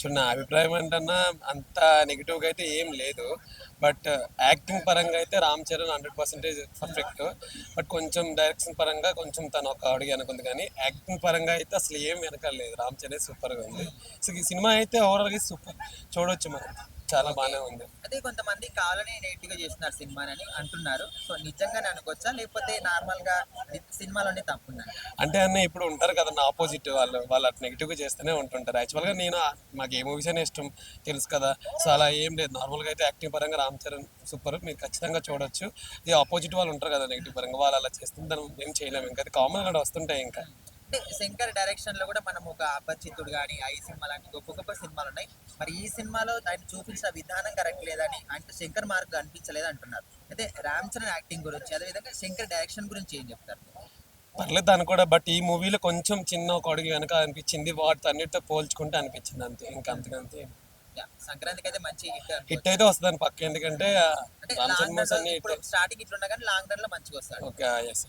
So నా అభిప్రాయం ఏంటన్నా అంత నెగిటివ్గా అయితే ఏం లేదు. బట్ యాక్టింగ్ uh, పరంగా అయితే Ram Charan hundred percentage perfect but కొంచెం డైరెక్షన్ పరంగా కొంచెం తను ఒక అడుగు అనుకుంది కానీ యాక్టింగ్ పరంగా అయితే అసలు ఏం వెనకాలేదు రామ్ చరణ్ సూపర్గా ఉంది. సో ఈ సినిమా అయితే ఓవరాల్గా సూపర్ చూడొచ్చు మనం చాలా బాగానే ఉంది. అదే కొంతమంది కావాలని నెగిటివ్గా చేస్తున్నారు సినిమాని అంటున్నారు. సో నిజంగానే అనుకోవచ్చా? లేకపోతే నార్మల్గా సినిమాలోనే తప్పుందండి అంటే అన్న ఇప్పుడు ఉంటారు కదా నా ఆపోజిట్ వాళ్ళు. వాళ్ళు అటు నెగిటివ్గా చేస్తూనే ఉంటుంటారు. యాక్చువల్గా నేను ఆ- మాకు ఏ మూవీస్ అయినా ఇష్టం తెలుసు కదా. సో అలా ఏం లేదు. నార్మల్గా అయితే యాక్టింగ్ పరంగా రామ్ చరణ్ సూపర్ మీరు ఖచ్చితంగా చూడొచ్చు. ఇది ఆపోజిట్ వాళ్ళు ఉంటారు కదా నెగిటివ్ పరంగా. వాళ్ళు అలా చేస్తుంటే దాన్ని ఏం చేయలేము. ఇంకా అది కామన్ కూడా వస్తుంటాయి ఇంకా. శంకర్ డైరెక్షన్లో కూడా మనం ఒక అపరిచితుడు కానీ ఐ సినిమా లాంటి గొప్ప గొప్ప సినిమాలు ఉన్నాయి. మరి ఈ సినిమాలో ఆయన చూపించిన విధానం కరెక్ట్ లేదని అంటే శంకర్ మార్క్ అనిపించలేదు అంటున్నారు. అయితే రామ్ చరణ్ యాక్టింగ్ గురించి అదేవిధంగా శంకర్ డైరెక్షన్ గురించి ఏం చెప్తారు? పర్లేదు దాని కూడా బట్ ఈ మూవీలో కొంచెం చిన్న ఒక అడుగు వెనక అనిపించింది. వాటితో అన్నిటితో పోల్చుకుంటే అనిపించింది అంతే ఇంకా అంతకంతే సంక్రాంతికి అయితే మంచి హిట్ అయితే వస్తుంది పక్క ఎందుకంటే స్టార్టింగ్ ఇట్లున్నా కానీ లాంగ్ రన్లో మంచిగా వస్తాడు. Okay yes